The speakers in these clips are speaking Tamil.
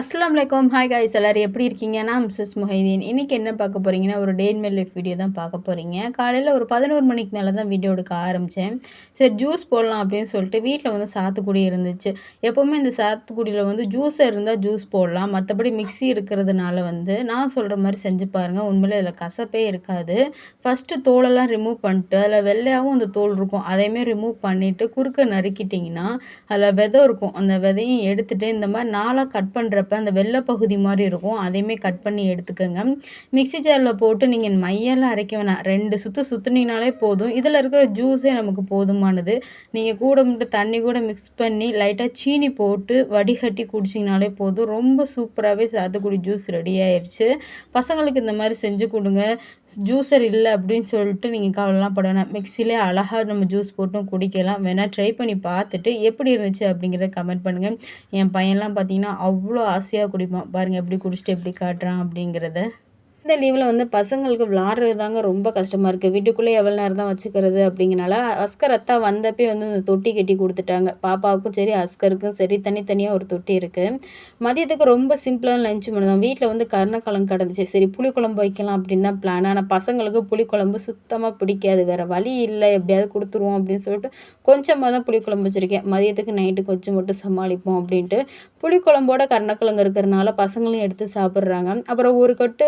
அஸ்லாம் வலைக்கம் ஹாய் காய்ஸ் எல்லோரும் எப்படி இருக்கீங்க? நான் மிஸ்ஸஸ் முஹைதீன். இன்றைக்கி என்ன பார்க்க போகிறீங்கன்னா ஒரு day in my life video தான் பார்க்க போகிறீங்க காலையில் ஒரு பதினோரு மணிக்கு மேலே தான் வீடியோ எடுக்க ஆரம்பித்தேன் சரி ஜூஸ் போடலாம் அப்படின்னு சொல்லிட்டு வீட்டில் வந்து சாத்துக்குடி இருந்துச்சு. எப்போவுமே இந்த சாத்துக்குடியில் வந்து ஜூஸ் இருந்தால் ஜூஸ் போடலாம். மற்றபடி மிக்ஸி இருக்கிறதுனால வந்து நான் சொல்கிற மாதிரி செஞ்சு பாருங்கள் உண்மையில் அதில் கசப்பே இருக்காது. ஃபஸ்ட்டு தோலெல்லாம் ரிமூவ் பண்ணிட்டு அதில் வெள்ளையாகவும் அந்த தோல் இருக்கும். அதையுமே ரிமூவ் பண்ணிவிட்டு குறுக்க நறுக்கிட்டிங்கன்னா அதில் விதை இருக்கும். அந்த விதையும் எடுத்துகிட்டு இந்த மாதிரி நாளாக கட் பண்ணுறப்ப அந்த வெள்ளை பகுதி மாதிரி இருக்கும். அதையுமே கட் பண்ணி எடுத்துக்கோங்க. மிக்ஸி ஜாரில் போட்டு நீங்கள் மையெல்லாம் அரைக்க வேணாம். ரெண்டு சுற்று சுற்றுனீங்கனாலே போதும். இதில் இருக்கிற ஜூஸே நமக்கு போதுமானது. நீங்கள் கூட மட்டும் தண்ணி கூட மிக்ஸ் பண்ணி லைட்டாக சீனி போட்டு வடிகட்டி குடிச்சிங்கனாலே போதும். ரொம்ப சூப்பராகவே சாத்துக்குடி ஜூஸ் ரெடி ஆயிடுச்சு பசங்களுக்கு இந்த மாதிரி செஞ்சு கொடுங்க. ஜூஸர் இல்லை அப்படின்னு சொல்லிட்டு நீங்கள் கவலைலாம் பட வேணாம். மிக்சிலே அழகாக நம்ம ஜூஸ் போட்டும் குடிக்கலாம். வேணால் ட்ரை பண்ணி பார்த்துட்டு எப்படி இருந்துச்சு அப்படிங்கிறத கமெண்ட் பண்ணுங்கள் என் பையன்லாம் பார்த்தீங்கன்னா அவ்வளோ ஆசையாக குடிப்பான் பாருங்கள் எப்படி குடிச்சிட்டு எப்படி காட்டுறான் அப்படிங்கிறத இந்த லீவில் வந்து பசங்களுக்கு விளாட்றது தாங்க ரொம்ப கஷ்டமாக இருக்குது வீட்டுக்குள்ளே எவ்வளோ நேரம் தான் வச்சுக்கிறது அப்படிங்கிறனால அஸ்கர் அத்தா வந்தப்பே வந்து இந்த தொட்டி கட்டி கொடுத்துட்டாங்க. பாப்பாவுக்கும் சரி அஸ்கருக்கும் சரி தனித்தனியாக ஒரு தொட்டி இருக்குது மதியத்துக்கு ரொம்ப சிம்பிளான லஞ்ச் பண்ணுவோம் வீட்டில் வந்து கருணக்கிழங்கு கிடந்துச்சு சரி புளிக்குழம்பு வைக்கலாம் அப்படின்னு தான் பிளான் ஆனால் பசங்களுக்கு புளிக்குழம்பு சுத்தமாக பிடிக்காது. வேறு வழி இல்லை. எப்படியாவது கொடுத்துருவோம் அப்படின்னு சொல்லிட்டு கொஞ்சமாக தான் புளிக்குழம்பு வச்சுருக்கேன். மதியத்துக்கு நைட்டுக்கு வச்சு மட்டும் சமாளிப்போம் அப்படின்ட்டு புளிக்குழம்போட கருணக்கிழங்கு இருக்கிறனால பசங்களும் எடுத்து சாப்பிட்றாங்க. அப்புறம் ஒரு கட்டு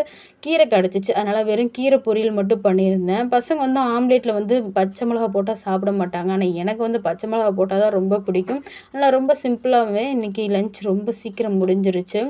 கீரை கிடச்சிச்சு. அதனால் வெறும் கீரை பொரியல் மட்டும் பண்ணியிருந்தேன். பசங்க வந்து ஆம்லேட்டில் வந்து பச்சை மிளகா போட்டால் சாப்பிட மாட்டாங்க. ஆனால் எனக்கு வந்து பச்சை மிளகா போட்டால் தான் ரொம்ப பிடிக்கும். அதனால் ரொம்ப சிம்பிளாகவே இன்றைக்கி லஞ்ச் ரொம்ப சீக்கிரம் முடிஞ்சிருச்சு.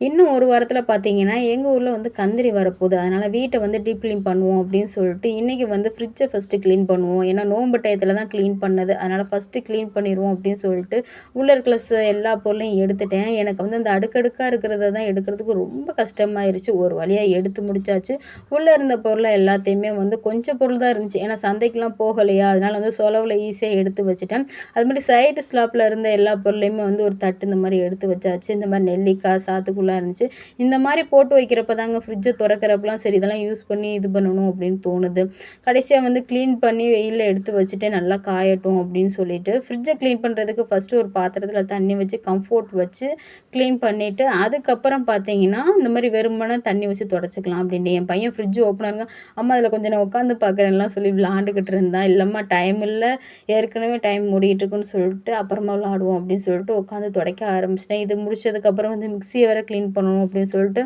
இன்னும் ஒரு வாரத்தில் பார்த்தீங்கன்னா எங்கள் ஊரில் வந்து கந்திரி வரப்போகுது. அதனால் வீட்டை வந்து டீப் க்ளீன் பண்ணுவோம் அப்படின்னு சொல்லிட்டு இன்றைக்கி வந்து ஃப்ரிட்ஜை ஃபஸ்ட்டு க்ளீன் பண்ணுவோம். ஏன்னா நோம்பு டயத்தில் தான் க்ளீன் பண்ணது. அதனால் ஃபஸ்ட்டு க்ளீன் பண்ணிடுவோம் அப்படின்னு சொல்லிட்டு உள்ளே இருக்கிற எல்லா பொருளையும் எடுத்துட்டேன். எனக்கு வந்து அந்த அடுக்கடுக்காக இருக்கிறத தான் எடுக்கிறதுக்கு ரொம்ப கஷ்டமாயிருச்சு. ஒரு வழியாக எடுத்து முடிச்சாச்சு. உள்ளே இருந்த பொருளை எல்லாத்தையுமே வந்து கொஞ்சம் பொருள் தான் இருந்துச்சு. ஏன்னா சந்தைக்கெலாம் போகலையா? அதனால் வந்து சொலவில் ஈஸியாக எடுத்து வச்சுட்டேன். அது மாதிரி சைடு ஸ்லாப்பில் இருந்த எல்லா பொருளையுமே வந்து ஒரு தட்டு இந்த மாதிரி எடுத்து வச்சாச்சு. இந்த மாதிரி நெல்லிக்காய் சாத்துக்குள்ளே யூஸ்ஃபுல்லாக இருந்துச்சு. இந்த மாதிரி போட்டு வைக்கிறப்ப தாங்க ஃப்ரிட்ஜை திறக்கிறப்பெல்லாம் சரி இதெல்லாம் யூஸ் பண்ணி இது பண்ணணும் அப்படின்னு தோணுது. கடைசியாக வந்து க்ளீன் பண்ணி வெயிலில் எடுத்து வச்சுட்டு நல்லா காயட்டும் அப்படின்னு சொல்லிட்டு ஃப்ரிட்ஜை க்ளீன் பண்ணுறதுக்கு ஃபஸ்ட்டு ஒரு பாத்திரத்தில் தண்ணி வச்சு கம்ஃபோர்ட் வச்சு க்ளீன் பண்ணிவிட்டு அதுக்கப்புறம் பார்த்தீங்கன்னா இந்த மாதிரி வெறுமனே தண்ணி வச்சு தொடச்சிக்கலாம் அப்படின்ட்டு. என் பையன் ஃப்ரிட்ஜ் ஓப்பனாருங்க அம்மா அதில் கொஞ்சம் நான் உட்காந்து பார்க்குறேன்லாம் சொல்லி விளாண்டுக்கிட்டு இருந்தான் இல்லைம்மா டைம் இல்லை. ஏற்கனவே டைம் மூடிட்டு இருக்குன்னு சொல்லிட்டு அப்புறமா விளாடுவோம் அப்படின்னு சொல்லிட்டு உட்காந்து துடைக்க ஆரம்பிச்சிட்டேன். இது முடிச்சதுக்கப்புறம் வந்து மிக்சியை வேறு க்ளீன் க்ளீன் பண்ணணும் அப்படின்னு சொல்லிட்டு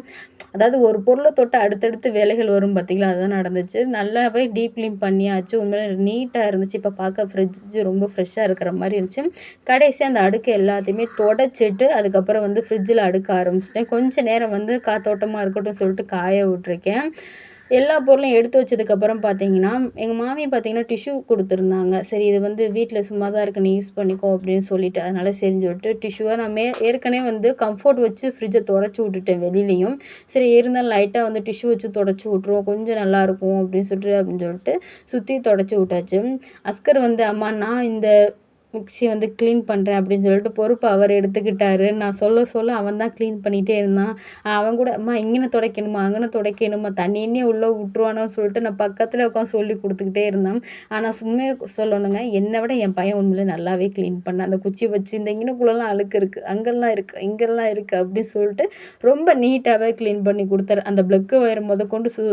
அதாவது ஒரு பொருளை தொட்டு அடுத்தடுத்து வேலைகள் வரும் பார்த்திங்களா அதுதான் நடந்துச்சு. நல்லாவே டீப் க்ளீன் பண்ணியாச்சு. உண்மையில நீட்டாக இருந்துச்சு. இப்போ பார்க்க ஃப்ரிட்ஜு ரொம்ப ஃப்ரெஷ்ஷாக இருக்கிற மாதிரி இருந்துச்சு. கடைசி அந்த அடுக்கு எல்லாத்தையுமே தொடச்சிட்டு அதுக்கப்புறம் வந்து ஃப்ரிட்ஜில் அடுக்க ஆரம்பிச்சிட்டேன். கொஞ்சம் நேரம் வந்து காத்தோட்டமாக இருக்கட்டும் சொல்லிட்டு காய விட்ருக்கேன் எல்லா பொருளும் எடுத்து வச்சதுக்கப்புறம் பார்த்தீங்கன்னா எங்கள் மாமி பார்த்தீங்கன்னா டிஷ்யூ கொடுத்துருந்தாங்க. சரி இது வந்து வீட்டில் சும்மா தான் இருக்கு நீ யூஸ் பண்ணிக்கோ அப்படின்னு சொல்லிட்டு அதனால் சரின்னு சொல்லிட்டு டிஷ்யூவை நான் மே ஏற்கனவே வந்து கம்ஃபர்ட் வச்சு ஃப்ரிட்ஜை தொடச்சி விட்டுட்டேன் வெளியிலையும். சரி இருந்தாலும் லைட்டாக வந்து டிஷ்யூ வச்சு தொடச்சி விட்ருவோம் கொஞ்சம் நல்லாயிருக்கும் அப்படின்னு சொல்லிட்டு அப்படின்னு சொல்லிட்டு சுற்றி தொடச்சி விட்டாச்சு. அஸ்கர் வந்து அம்மா நான் இந்த மிக்ஸி வந்து க்ளீன் பண்ணுறேன் அப்படின்னு சொல்லிட்டு பொறுப்பு அவர் எடுத்துக்கிட்டாரு. நான் சொல்ல சொல்ல அவன் தான் க்ளீன் பண்ணிகிட்டே இருந்தான். அவன் கூட அம்மா இங்கே துடைக்கணுமா? அங்கே துடைக்கணுமா? தண்ணின்னே உள்ளே விட்ருவானோன்னு சொல்லிட்டு நான் பக்கத்தில் உட்காந்து சொல்லி கொடுத்துக்கிட்டே இருந்தேன். ஆனால் சும்மா சொல்லணுங்க என்னை விட என் பையன் உண்மையிலே நல்லாவே க்ளீன் பண்ணான். அந்த குச்சி வச்சு இந்த இங்கனக்குள்ளெல்லாம் அழுக்கு இருக்குது அங்கெல்லாம் இருக்குது இங்கெல்லாம் இருக்குது அப்படின்னு சொல்லிட்டு ரொம்ப நீட்டாகவே க்ளீன் பண்ணி கொடுத்தாரு. அந்த ப்ளக்கு வயர் முத கொண்டு சு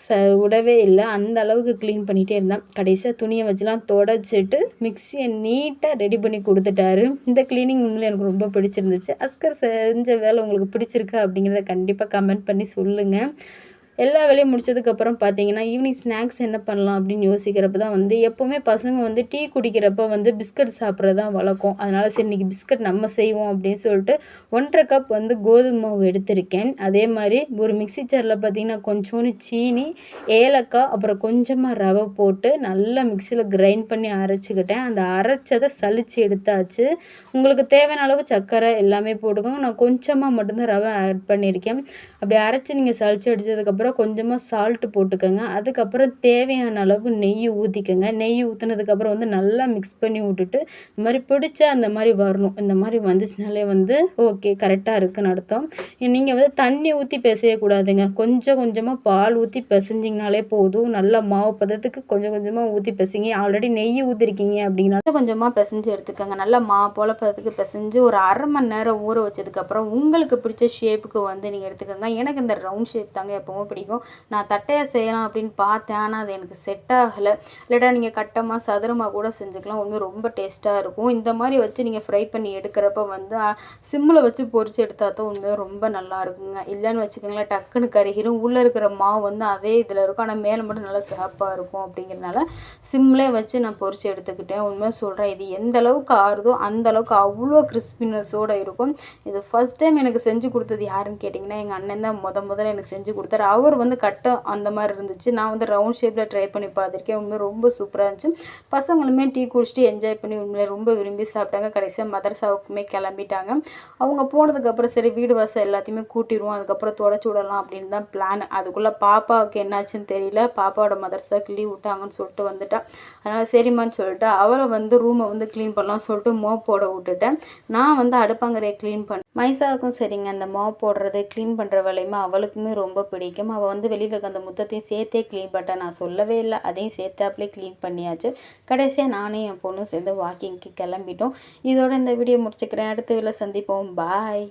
ச விடவே இல்லை. அந்த அளவுக்கு க்ளீன் பண்ணிகிட்டே இருந்தேன். கடைசியாக துணியை வச்சுலாம் தொடச்சிட்டு மிக்சியை நீட்டாக ரெடி பண்ணி கொடுத்துட்டாரு. இந்த க்ளீனிங் உண்மையிலே எனக்கு ரொம்ப பிடிச்சிருந்துச்சு. அஸ்கர் செஞ்ச வேலை உங்களுக்கு பிடிச்சிருக்கு அப்படிங்கிறத கண்டிப்பாக கமெண்ட் பண்ணி சொல்லுங்கள் எல்லா வேலையும் முடிச்சதுக்கப்புறம் பார்த்தீங்கன்னா ஈவினிங் ஸ்நாக்ஸ் என்ன பண்ணலாம் அப்படின்னு யோசிக்கிறப்ப தான் வந்து எப்போவுமே பசங்க வந்து டீ குடிக்கிறப்ப வந்து பிஸ்கட் சாப்பிட்றது தான் வழக்கம். அதனால் சரி இன்றைக்கி பிஸ்கட் நம்ம செய்வோம் அப்படின்னு சொல்லிட்டு ஒன்றரை கப் வந்து கோதுமை மாவு எடுத்திருக்கேன். அதே மாதிரி ஒரு மிக்சி ஜாரில் பார்த்தீங்கன்னா கொஞ்சோண்டு சீனி ஏலக்காய் அப்புறம் கொஞ்சமாக ரவை போட்டு நல்லா மிக்சியில் கிரைண்ட் பண்ணி அரைச்சிக்கிட்டேன். அந்த அரைச்சதை சளிச்சு எடுத்தாச்சு. உங்களுக்கு தேவையான அளவு சர்க்கரை எல்லாமே போட்டுக்கோங்க. நான் கொஞ்சமாக மட்டும்தான் ரவை ஆட் பண்ணியிருக்கேன். அப்படி அரைச்சி நீங்கள் சளிச்சு அடித்ததுக்கப்புறம் கொஞ்சமாக சால்ட்டு போட்டுக்கோங்க. அதுக்கப்புறம் தேவையான அளவு நெய் ஊற்றிக்கோங்க நெய் ஊற்றுனதுக்கப்புறம் வந்து நல்லா மிக்ஸ் பண்ணி விட்டுட்டு இந்த மாதிரி பிடிச்சா அந்த மாதிரி வரணும். இந்த மாதிரி வந்துச்சுனாலே வந்து ஓகே கரெக்டாக இருக்குன்னு அர்த்தம். நீங்கள் வந்து தண்ணி ஊற்றி பிசையக்கூடாதுங்க கொஞ்சம் கொஞ்சமாக பால் ஊற்றி பிசைஞ்சிங்கனாலே போதும். நல்லா மாவு பதத்துக்கு கொஞ்சம் கொஞ்சமாக ஊற்றி பிசைங்க. ஆல்ரெடி நெய் ஊற்றிருக்கீங்க அப்படின்னா கொஞ்சமாக பிசைஞ்சு எடுத்துக்கோங்க. நல்லா மாவு போல் பதத்துக்கு பிசைஞ்சு ஒரு அரை மணி நேரம் ஊற வச்சதுக்கப்புறம் உங்களுக்கு பிடிச்ச ஷேப்புக்கு வந்து நீங்கள் எடுத்துக்கோங்க. எனக்கு இந்த ரவுண்ட் ஷேப் தாங்க எப்பவும் பிடிக்கும். நான் தட்டையாக செய்யலாம் அப்படின்னு பார்த்தேன். ஆனால் அது எனக்கு செட் ஆகலை. இல்லாட்டா நீங்கள் கட்டமாக சதுரமாக கூட செஞ்சுக்கலாம். உண்மையாக ரொம்ப டேஸ்ட்டாக இருக்கும். இந்த மாதிரி வச்சு நீங்கள் ஃப்ரை பண்ணி எடுக்கிறப்ப வந்து சிம்மில் வச்சு பொறிச்சு எடுத்தால் தான் உண்மையாக ரொம்ப நல்லா இருக்குங்க. இல்லைன்னு வச்சுக்கோங்களேன் டக்குன்னு கருகிரும். உள்ளே இருக்கிற மாவு வந்து அதே இதில் இருக்கும். ஆனால் மேலே மட்டும் நல்லா சிறப்பாக இருக்கும் அப்படிங்கிறனால சிம்லே வச்சு நான் பொறிச்சு எடுத்துக்கிட்டேன். உண்மையாக சொல்கிறேன் இது எந்த அளவுக்கு ஆறுதோ அந்த அளவுக்கு அவ்வளோ கிறிஸ்பினஸோடு இருக்கும். இது ஃபஸ்ட் டைம் எனக்கு செஞ்சு கொடுத்தது யாருன்னு கேட்டிங்கன்னா எங்கள் அண்ணன் தான் முத முதல்ல எனக்கு செஞ்சு கொடுத்தாரு. அவர் வந்து கட்டம் அந்த மாதிரி இருந்துச்சு. நான் வந்து ரவுண்ட் ஷேப்பில் ட்ரை பண்ணி பார்த்துருக்கேன். உண்மையாக ரொம்ப சூப்பராக இருந்துச்சு. பசங்களுமே டீ குடிச்சிட்டு என்ஜாய் பண்ணி உண்மையிலே ரொம்ப விரும்பி சாப்பிட்டாங்க. கடைசியாக மதரசாவுக்குமே கிளம்பிட்டாங்க. அவங்க போனதுக்கப்புறம் சரி வீடு வாசல் எல்லாத்தையுமே கூட்டிடுவோம். அதுக்கப்புறம் தொடச்சி விடலாம் அப்படின்னு தான் பிளான் அதுக்குள்ளே பாப்பாவுக்கு என்னாச்சுன்னு தெரியல. பாப்பாவோட மதரசாவுக்கு லீவ் விட்டாங்கன்னு சொல்லிட்டு வந்துட்டா. அதனால் சரிம்மான்னு சொல்லிட்டு. அவளை வந்து ரூமை வந்து க்ளீன் பண்ணலாம் சொல்லிட்டு மோப் போட விட்டுட்டேன். நான் வந்து அடுப்பாங்கரையை க்ளீன் பண்ண மைசாவுக்கும் சரிங்க. அந்த மாப் போடுறது க்ளீன் பண்ணுற வேலையுமே அவளுக்குமே ரொம்ப பிடிக்கும். அவள் வந்து வெளியில் இருக்க அந்த முத்தத்தையும் சேர்த்தே க்ளீன் பண்ணிட்டா நான் சொல்லவே இல்லை. அதையும் சேர்த்தாப்புலே க்ளீன் பண்ணியாச்சு. கடைசியாக நானும் என் பொண்ணும் சேர்ந்து வாக்கிங்க்கு கிளம்பிட்டோம். இதோட இந்த வீடியோ முடிச்சுக்கிறேன். அடுத்த வீடியோவில் சந்திப்போம். பாய்